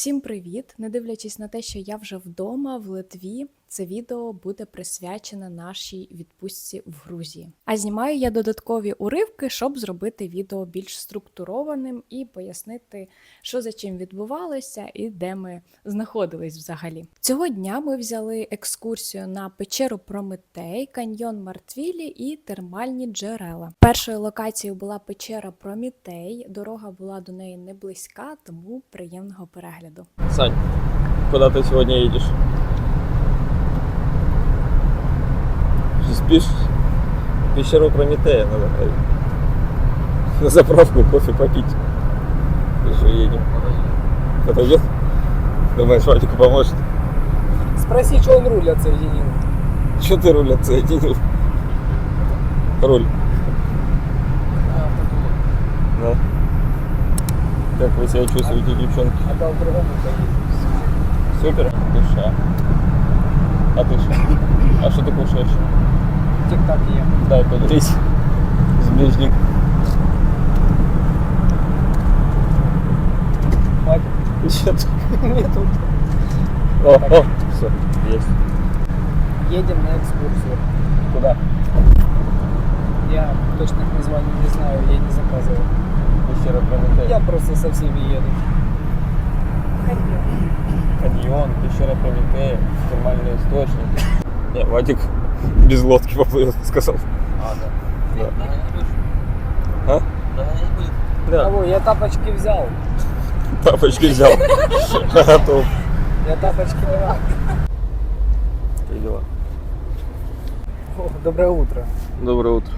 Всім привіт! Не дивлячись на те, що я вже вдома в Литві, це відео буде присвячене нашій відпустці в Грузії. А знімаю я додаткові уривки, щоб зробити відео більш структурованим і пояснити, що за чим відбувалося і де ми знаходились взагалі. Цього дня ми взяли екскурсію на печеру Прометей, каньйон Мартвілі і термальні джерела. Першою локацією була печера Прометей. Дорога була до неї не близька, тому приємного перегляду. Сань, куда ты сегодня едешь? В пещеру Прометея надо ходить. На заправку кофе попить. И едем? Подойдет? Думаешь, Вадику поможет? Спроси, что он руль отсоединил. Что ты руль отсоединил? Руль. Да. Как вы себя чувствуете, девчонки? А дал другому. Супер? Душа. А ты что? А что ты кушаешь? Тик-так ем. Дай поделись с ближним. Хватит. Еще Нету. О, о, все, есть. Едем на экскурсию. Куда? Я точных названий не знаю, я не заказывал. Пещера Прометея. Я просто со всеми еду. Каньон, пещера Прометея, термальный источник. Не, Вадик без лодки поплывет, сказал. А, да. Да. А? Да, Кого? Я тапочки взял. тапочки взял. Готов. Я тапочки взял. Как дела? Доброе утро. Доброе утро.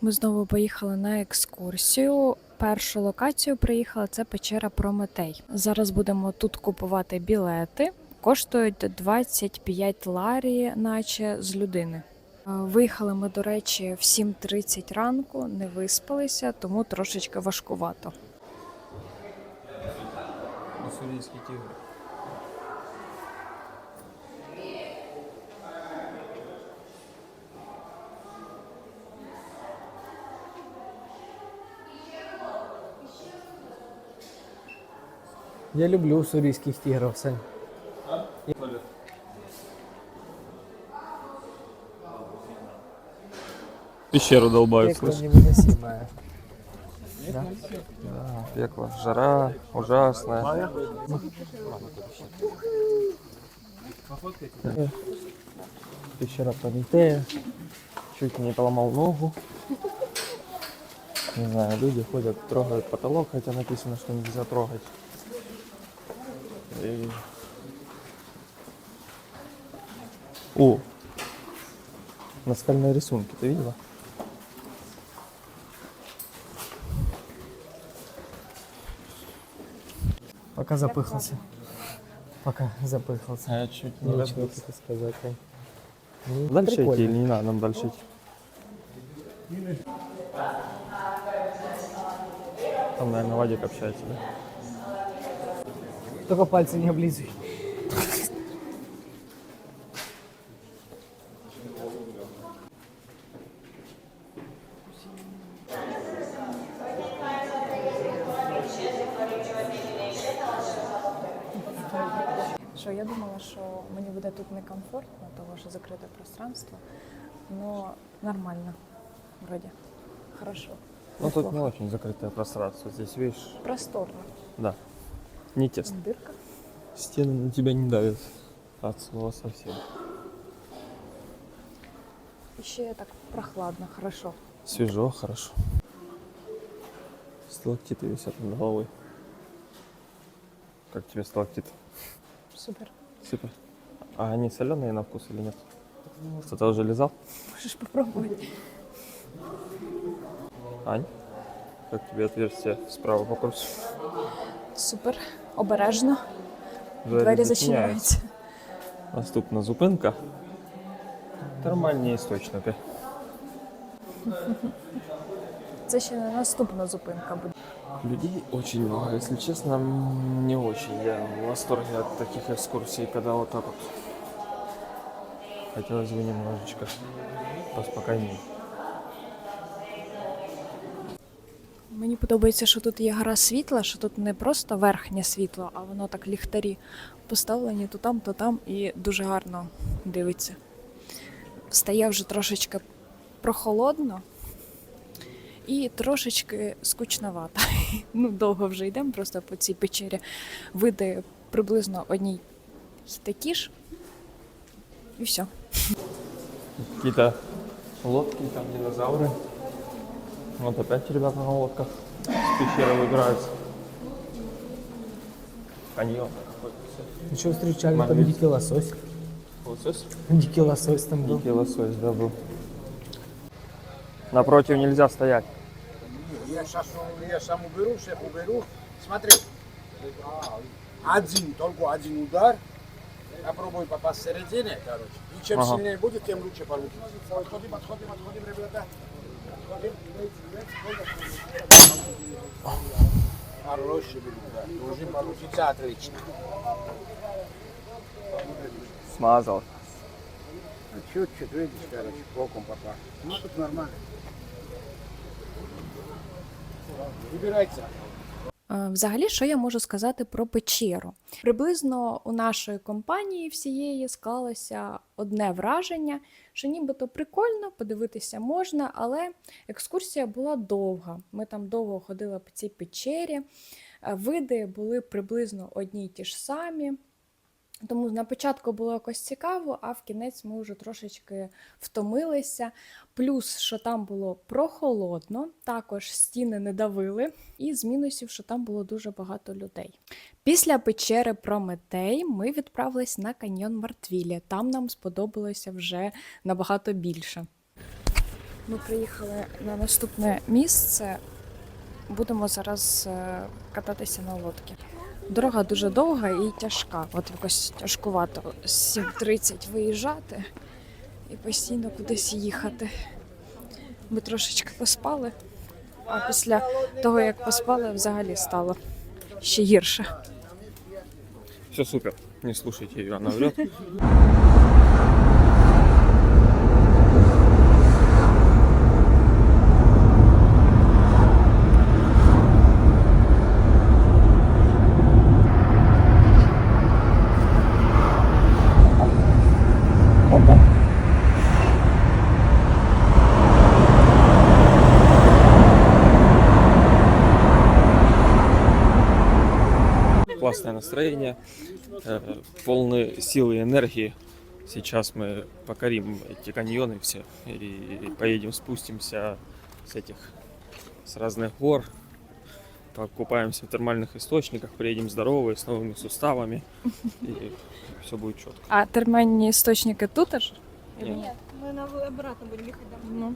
Ми знову поїхали на екскурсію. Першу локацію приїхала це печера Прометей. Зараз будемо тут купувати білети. Коштують 25 ларі, наче з людини. Е, Виїхали ми, до речі, в 7.30 ранку, не виспалися, тому трошечки важкувато. Я люблю уссурийских тигров, Сань. Пещеру долбают, Пекло слышь? невыносимое. Да? Да, пекло. Жара ужасная. Пещера Прометея. Чуть не поломал ногу. Не знаю, люди ходят, трогают потолок, хотя написано, что нельзя трогать. И... О! Наскальные рисунки, ты видела? Пока запыхался. Пока запыхался. Я чуть не тут сказать. Ань. Ну, Дальше прикольно. идти или не надо нам дальше идти? Там, наверное, Вадик общается, да? Только пальцы не облизывай. Що я думала, що мені буде тут некомфортно, тому що закрите пространство, но нормально, вроде. Хорошо. Ну, тут не очень закрытое пространство. Здесь, видишь, Просторно. да, не тесно. Дырка. Стены на тебя не давят от слова совсем. І ще так прохладно, хорошо. Свежо, хорошо. Сталактиты висят над головой. Как тебе сталактит? Супер. Супер. А они соленые на вкус или нет? Кто-то уже лизал? Можеш попробувати. Ань, как тебе отверстие справа по курсу? Супер. Обережно. Двері Двері зачиняються. Наступна зупинка. Термальні істочники. Це ще не наступна зупинка буде. Людей очень много, если честно, не очень. Я в восторге от таких экскурсий, когда вот так вот. Хотелось бы немножечко поспокойнее. Мені подобається, що тут є гра світла, що тут не просто верхнє світло, а воно так ліхтарі поставлені то там, то там, і дуже гарно дивиться. Стає вже трошечки прохолодно і трошечки скучновато. Ну, довго вже йдемо просто по цій печері. Види приблизно одні й такі ж. І все. Какие-то лодки, там динозавры. Вот опять ребята на лодках с пещеры выбираются. Каньон какой-то. Еще встречали там Момент. дикий лосось. Лосось? Дикий лосось там был. Дикий лосось, да, был. Напротив нельзя стоять. Я сейчас, я сам уберу, всех уберу. Смотри. Один, только один удар. Попробуй попасть в середине, короче. И чем Ага. сильнее будет, тем лучше получится. Подходим, подходим, подходим, ребята. Подходим. Хороший будет, да. Должен получиться отлично. Смазал. Чуть-чуть, видишь, короче, боком попал. Ну, тут нормально. Выбирайте. Е, Взагалі, що я можу сказати про печеру? Приблизно у нашої компанії всієї склалося одне враження, що нібито прикольно, подивитися можна, але екскурсія була довга. Ми там довго ходили по цій печері, е, види були приблизно одні й ті ж самі. Тому на початку було якось цікаво, а в кінець ми вже трошечки втомилися. Плюс, що там було прохолодно, також стіни не давили, і з мінусів, що там було дуже багато людей. Після печери Прометей ми відправились на каньйон Мартвілі. Там нам сподобалося вже набагато більше. Ми приїхали на наступне місце. Будемо зараз е, кататися на лодці. Дорога дуже довга і тяжка. От якось тяжкувато з 7.30 виїжджати і постійно кудись їхати. Ми трошечки поспали, а після того, як поспали, взагалі стало ще гірше. Все супер. Не слушайте ее, она врет. Настроение, э, полные силы и энергии. Сейчас мы покорим эти каньоны все и поедем, спустимся с этих, с разных гор, покупаемся в термальных источниках, приедем здоровые, с новыми суставами, и все будет четко. А термальні істочники тут аж? Нет. Мы на обратно будем ехать домой. Ну.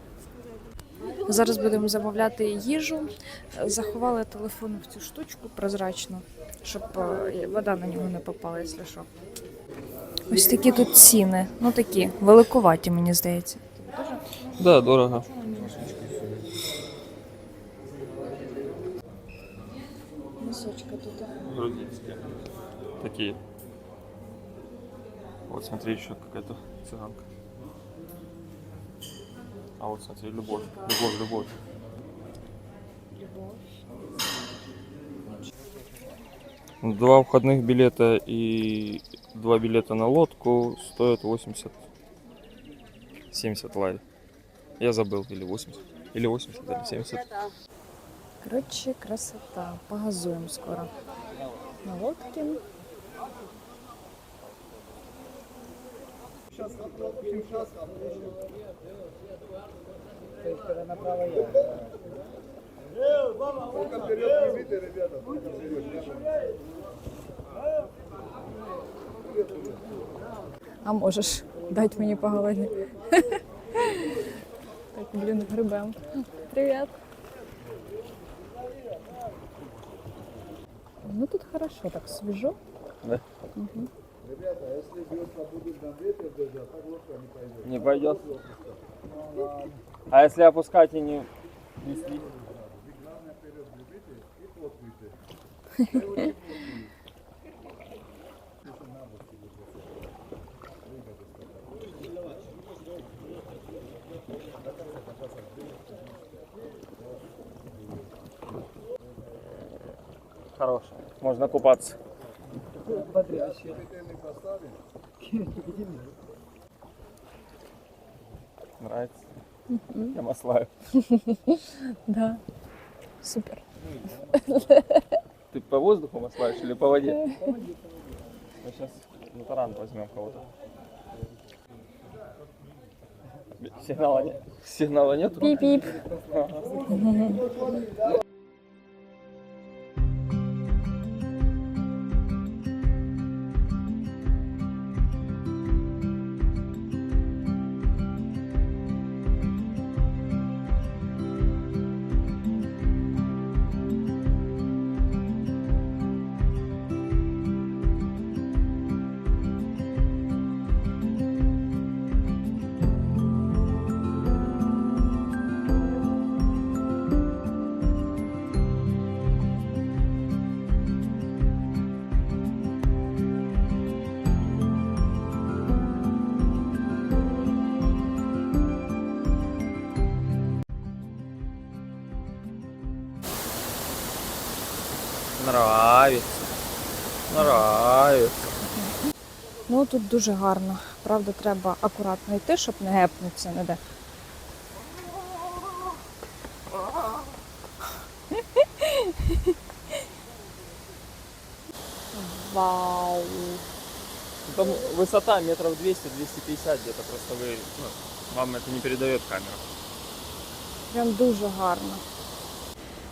Зараз будемо замовляти їжу. Заховали телефон в цю штучку прозрачну, щоб е, вода на нього не попала, якщо що. Ось такі тут ціни. Ну такі, великуваті, мені здається. Да, дорого. Місочка тут. Грузинские. Такие. Вот смотри, еще какая-то цыганка. А вот смотри, любовь, любовь, любовь. Два входных билета и два билета на лодку стоят 80 70 лари. Я забыл, или 80. Или 80, или 70. Коротше, красота. Погазуємо скоро. На лодці. направо я. А можеш дати мені по голові. Так, блін, грибем. Привіт. Ну тут хорошо, так свіжо. Да? Не пойдет. а если опускать и не, не слить? Главное передрубите и плотуйте. Хорош, можно купаться. Нравится. Я маслаю. Да. Супер. Ты по воздуху маслаешь или по воде? Мы сейчас на таран возьмем кого-то. Сигнала нет? Сигнала нету? Піп-піп. Нравится. Нравится. Ну тут дуже гарно. Правда, треба акуратно йти, щоб не гепнутися ніде. Вау! Там высота метров 200-250 где-то, просто вы, ну, вам это не передает камера. Прям дуже гарно.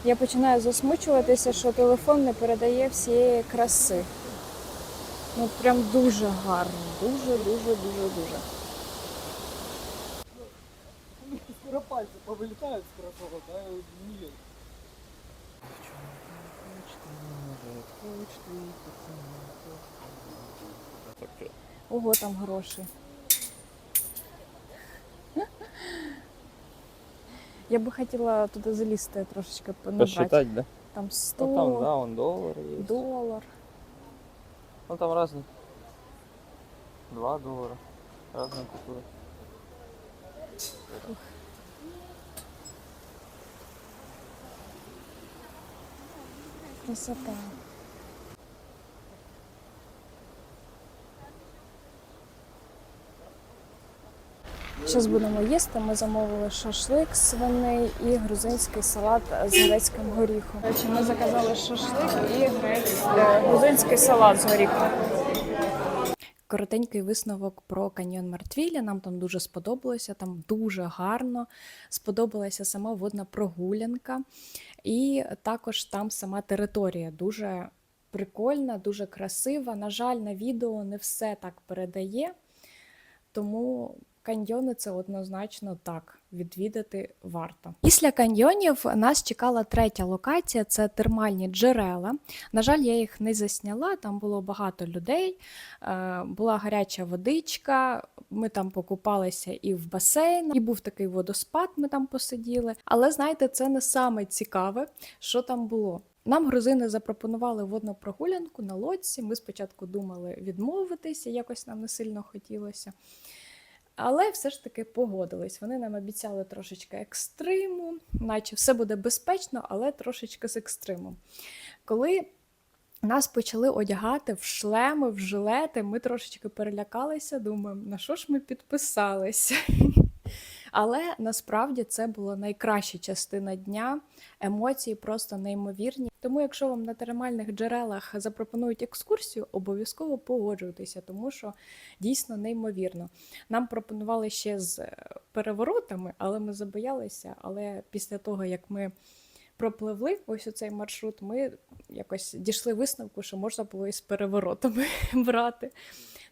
Я починаю засмучуватися, що телефон не передає всієї краси. Ну прям дуже гарно. Дуже, дуже, дуже, дуже. Скоро пальцы повылетают с кроссовок, а не Так, э, Ого, там гроші. Я би хотіла туди залізти трошечки понабрати. Посчитать, да? Там 100 Ну там, да, он доллар есть. долар. Ну там разные. Два доллара. Разные купюры. Красота. Зараз будемо їсти. Ми замовили шашлик свиний і грузинський салат з грецьким горіхом. Ми заказали шашлик і грузинський салат з горіхом. Коротенький висновок про каньйон Мартвілля. Нам там дуже сподобалося, там дуже гарно. Сподобалася сама водна прогулянка, і також там сама територія дуже прикольна, дуже красива. На жаль, на відео не все так передає, тому каньйони це однозначно так. Відвідати варто. Після каньйонів нас чекала третя локація це термальні джерела. На жаль, я їх не засняла, там було багато людей, е, була гаряча водичка, ми там покупалися і в басейн, і був такий водоспад, ми там посиділи. Але знаєте, це не саме цікаве, що там було. Нам грузини запропонували водну прогулянку на лодці. Ми спочатку думали відмовитися, якось нам не сильно хотілося. Але все ж таки погодились. Вони нам обіцяли трошечки екстриму, наче все буде безпечно, але трошечки з екстримом. Коли нас почали одягати в шлеми, в жилети, ми трошечки перелякалися, думаємо, на що ж ми підписалися. Але насправді це була найкраща частина дня. Емоції просто неймовірні. Тому, якщо вам на термальних джерелах запропонують екскурсію, обов'язково погоджуйтеся, тому що дійсно неймовірно. Нам пропонували ще з е, переворотами, але ми забоялися. Але після того, як ми пропливли ось у цей маршрут, ми якось дійшли висновку, що можна було і з переворотами брати.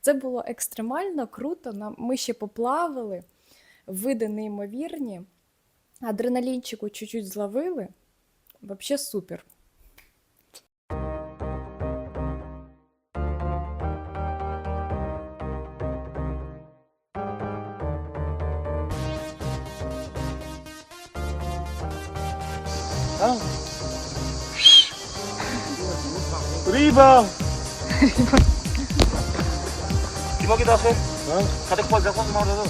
Це було екстремально круто. Ми ще поплавали, види неймовірні, адреналінчику чуть-чуть зловили. Взагалі супер. 아. 리방. 리방. 기막이다 쇠. 어? 가득 벌 내가 꽂지 말아서.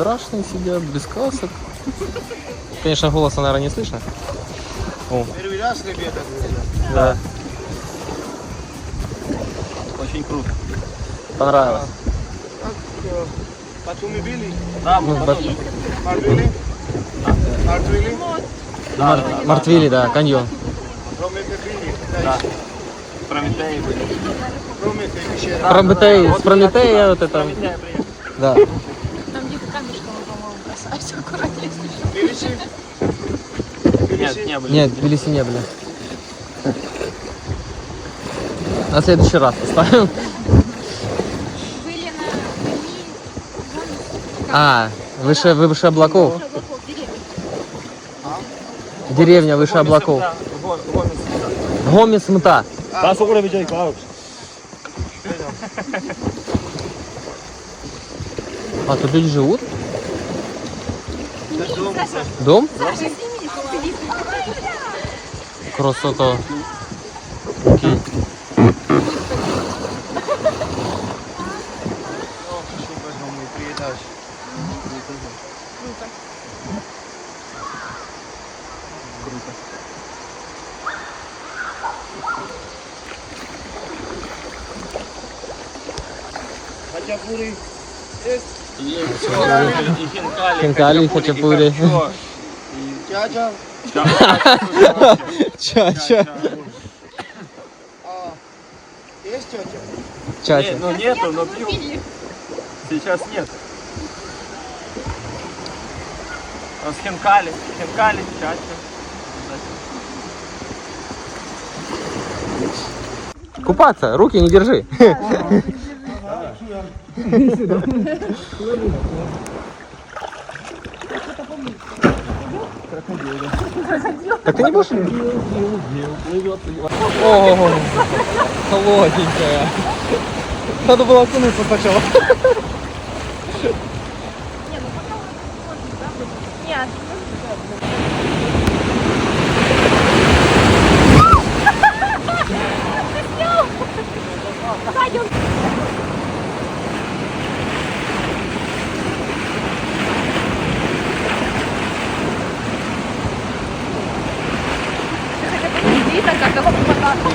Бесстрашные сидят, без касок. Конечно, голоса, наверное, не слышно. О, Первый раз, ребята, да. Очень круто. Понравилось. Потом мы били. Ну, бат- Мартвили. Мартвили. Мар- Мартвили, да, каньон. Да. Прометеи были. Промете еще раз. Прометей, с Прометея вот это. Да. Нет, не были. Нет, в Тбилиси не были. На следующий раз поставим. Были на А, выше, выше облаков. облаков деревья. Деревня выше облаков. Гомес мта. А тут люди живут? Дом? Красота. Окей. Хачапури. Хинкали, хачапури. Чача. Чача. А, Есть тетя? Чача. ну нету, но пью. Сейчас нет. С хинкали, хинкали, чача. Купаться, руки не держи. Так ты не будешь? О, холодненькая. Надо было окунуться сначала.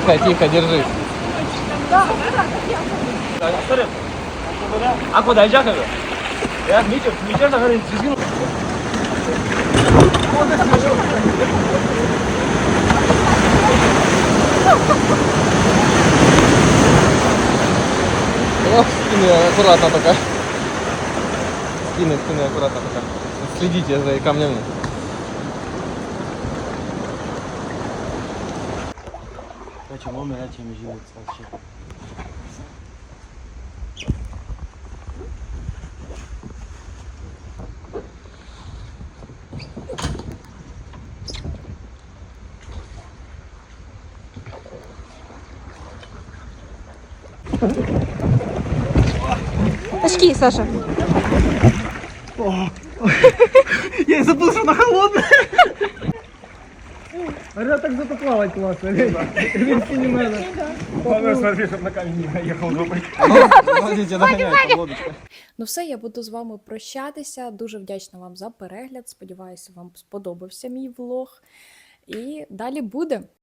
Тихо, тихо, держи. А куда я говорю? Я Митя, Митя, говорит, резину. О, спины аккуратно только. Спины, спины аккуратно только. Следите за камнями. Почему умирать, чем живут вообще? Очки, Саша. Я забыл, что она холодная. А так зато плавать классно. Риски не надо. Главное, смотри, чтобы на камень не наехал жопой. Догоняйте лодочка. Ну все, я буду з вами прощатися. Дуже вдячна вам за перегляд. Сподіваюся, вам сподобався мій влог. І далі буде.